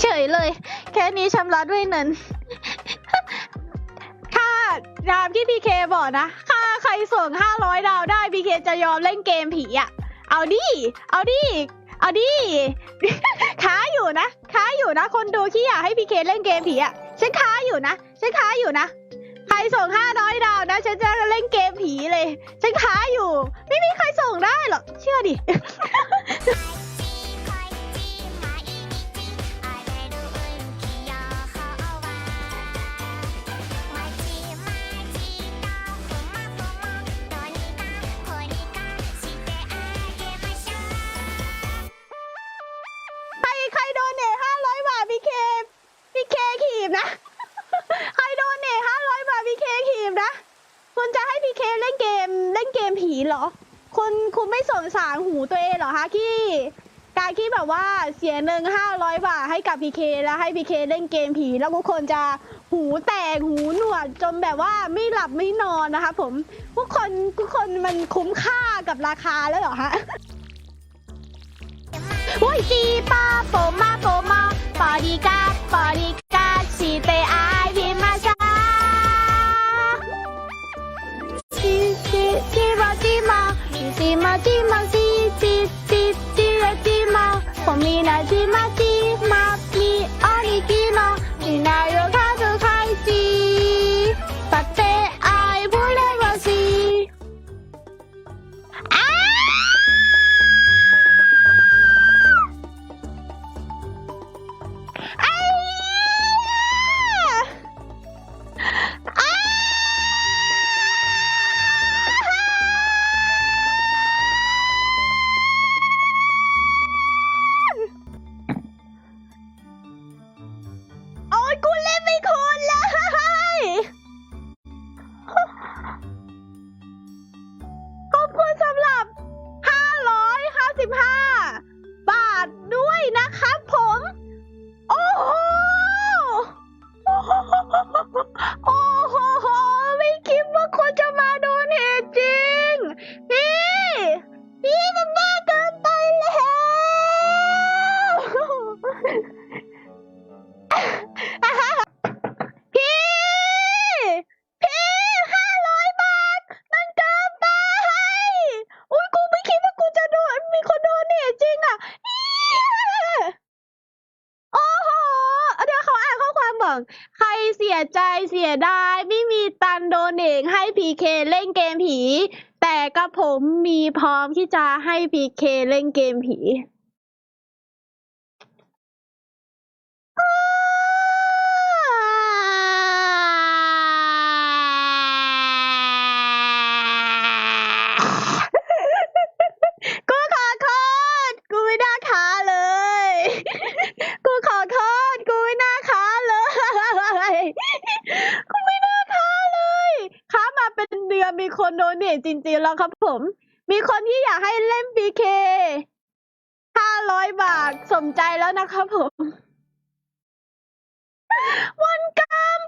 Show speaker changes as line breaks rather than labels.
เฉยเลย แค่นี้ชำระด้วยเงินถ้าตามที่พีเคบอกนะถ้าใครส่งห้าร้อยดาวได้พีเคจะยอมเล่นเกมผีอะเอาดิ เอาดิ เอาดิ ค้าอยู่นะ ค้าอยู่นะ คนดูที่อยากให้พีเคเล่นเกมผีอะฉันค้าอยู่นะ ฉันค้าอยู่นะ ใครส่งห้าร้อยดาวนะ ฉันจะเล่นเกมผีเลย ฉันค้าอยู่ ไม่มีใครส่งได้หรอก เชื่อดิ เคขีบนะ ใครโดนเน่ห้าร้อยบาทพี่เคขีบนะ คุณจะให้พี่เคเล่นเกมเล่นเกมผีเหรอ คุณคุณไม่สงสารหูตัวเองเหรอคะที่การที่แบบว่าเสียเงินห้าร้อยบาทให้กับพีเคแล้วให้พีเคเล่นเกมผีแล้วทุกคนจะหูแตกหูหนวกจนแบบว่าไม่หลับไม่นอนนะคะผมทุกคนทุกคนมันคุ้มค่ากับราคาแล้วเหรอฮะโอ้ยจีป้าโปมาโปมา มาจีมาจีมาจีจีจีจีละจีมาผมมีนาจีมาจี วามบอกใครเสียใจเสียดาย ไม่มีตันโดเนกให้พีเคเล่นเกมผี แต่กับผมมีพร้อมที่จะให้พีเคเล่นเกมผี กูขอโทษกูไม่น่าค้าเลย กูขอโทษกูไม่น่าค้าเลย กูไม่น่าค้าเลย ค้ามาเป็นเดือนมี คนโดนเนทจริงๆแล้วครับผม มีคนที่อยากให้เล่น BK ห้าร้อยบาทสมใจแล้วนะครับผมวันกินไป